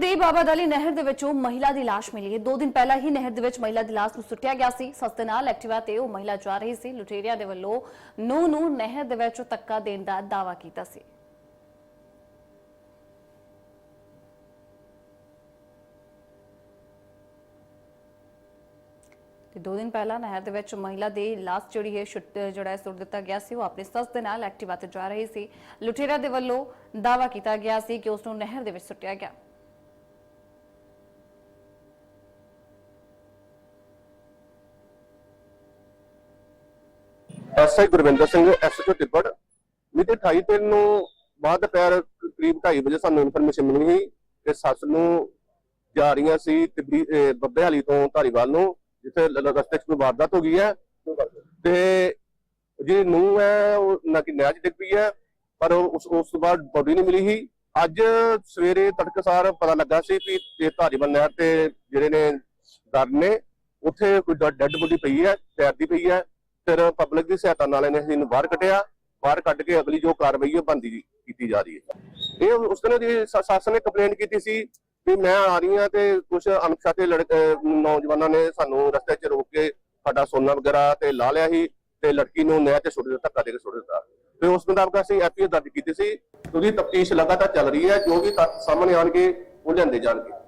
ਦੇ ਬਾਬਾ ਦਲੀ ਨਹਿਰ ਦੇ ਵਿੱਚੋਂ ਮਹਿਲਾ ਦੀ ਲਾਸ਼ ਮਿਲੀ ਹੈ। ਦੋ ਦਿਨ ਪਹਿਲਾਂ ਹੀ ਨਹਿਰ ਦੇ ਵਿੱਚ ਮਹਿਲਾ ਦੀ ਲਾਸ਼ ਨੂੰ ਸੁੱਟਿਆ ਗਿਆ ਸੀ। ਸਸਤੇ ਨਾਲ ਐਕਟਿਵਾ ਤੇ ਉਹ ਮਹਿਲਾ ਜਾ ਰਹੀ ਸੀ। ਲੁਟੇਰਿਆਂ ਦੇ ਵੱਲੋਂ ਨੂੰ ਨੂੰ ਨਹਿਰ ਦੇ ਵਿੱਚ ਧੱਕਾ ਦੇਣ ਦਾ ਦਾਅਵਾ ਕੀਤਾ ਸੀ। ਤੇ ਦੋ ਦਿਨ ਪਹਿਲਾਂ ਨਹਿਰ ਦੇ ਵਿੱਚ ਮਹਿਲਾ ਦੀ ਲਾਸ਼ ਜਿਹੜੀ ਹੈ, ਛੁੱਟ- ਜਿਹੜਾ ਹੈ, ਸੁੱਟ ਦਿੱਤਾ ਗਿਆ ਸੀ। ਉਹ ਆਪਣੀ ਸੱਸ ਦੇ ਨਾਲ ਐਕਟਿਵਾ ਤੇ ਜਾ ਰਹੀ ਸੀ। ਲੁਟੇਰਾ ਦੇ ਵੱਲੋਂ ਦਾਅਵਾ ਕੀਤਾ ਗਿਆ ਸੀ ਕਿ ਉਸ ਨੂੰ ਨਹਿਰ ਦੇ ਵਿੱਚ ਸੁੱਟਿਆ ਗਿਆ। ਐਸਆਈ ਗੁਰਵਿੰਦਰ ਸਿੰਘ ਐਸਐਚਓ ਟਿੱਬੜ ਮਿਤੀ 28 ਤਿੰਨ ਨੂੰ ਬਾਅਦ ਦੁਪਹਿਰ ਕਰੀਬ 2:30 ਵਜੇ ਸਾਨੂੰ ਇਨਫੋਰਮੇਸ਼ਨ ਮਿਲੀ ਸੀ ਕਿ ਸੱਸ ਨੂੰ ਜਾ ਰਹੀਆਂ ਸੀ ਤਿੱਬੀ, ਅਹ ਤੋਂ ਧਾਰੀਵਾਲ ਨੂੰ, ਜਿੱਥੇ ਰਸਤੇ 'ਚ ਕੋਈ ਵਾਰਦਾਤ ਹੋ ਗਈ ਹੈ। ਤੇ ਜਿਹੜੀ ਨੂੰ ਹੈ, ਉਹ ਨਾ ਕਿ ਨਹਿਰ 'ਚ ਡਿੱਗ ਪਈ ਹੈ, ਪਰ ਉਸ ਉਸ ਤੋਂ ਬਾਅਦ ਬੋਡੀ ਨਹੀਂ ਮਿਲੀ ਸੀ। ਅੱਜ ਸਵੇਰੇ ਤੜਕਸਾਰ ਪਤਾ ਲੱਗਾ ਸੀ ਕਿ ਇਹ ਧਾਰੀਵਾਲ ਨਹਿਰ ਤੇ ਜਿਹੜੇ ਨੇ ਦਰ ਨੇ, ਉੱਥੇ ਕੋਈ ਡੈੱਡ ਬੋਡੀ ਪਈ ਹੈ, ਤੈਰਦੀ ਪਈ ਹੈ। ਫਿਰ ਪਬਲਿਕ ਦੀ ਸਹਾਇਤਾ ਨਾਲ ਇਹਨੇ ਇਹਨੂੰ ਬਾਹਰ ਕੱਢਿਆ। ਬਾਹਰ ਕੱਢ ਕੇ ਅਗਲੀ ਜੋ ਕਾਰਵਾਈ ਹੈ ਬੰਦੀ ਕੀਤੀ ਜਾ ਰਹੀ ਹੈ। ਇਹ ਉਸ ਦਿਨ ਦੀ ਸ- ਨੇ ਕੰਪਲੇਂਟ ਕੀਤੀ ਸੀ ਵੀ ਮੈਂ ਆ ਰਹੀ ਹਾਂ ਤੇ ਕੁਝ ਅਣਪਛਾਤੇ ਨੌਜਵਾਨਾਂ ਨੇ ਸਾਨੂੰ ਰਸਤੇ 'ਚ ਰੋਕ ਕੇ ਸਾਡਾ ਸੋਨਾ ਵਗੈਰਾ ਤੇ ਲਾ ਲਿਆ ਸੀ ਤੇ ਲੜਕੀ ਨੂੰ ਨਹਿਰ ਤੇ ਸੁੱਟ ਦਿੱਤਾ, ਧੱਕਾ ਦੇ ਕੇ ਸੁੱਟ ਦਿੱਤਾ। ਤੇ ਉਸ ਮੁਤਾਬਕ ਅਸੀਂ ਐਫਆਈਆਰ ਦਰਜ ਕੀਤੀ ਸੀ। ਉਹਦੀ ਤਫਤੀਸ਼ ਲਗਾਤਾਰ ਚੱਲ ਰਹੀ ਹੈ। ਜੋ ਵੀ ਸਾਹਮਣੇ ਆਣਗੇ ਉਹ ਲਿਆਂਦੇ ਜਾਣਗੇ।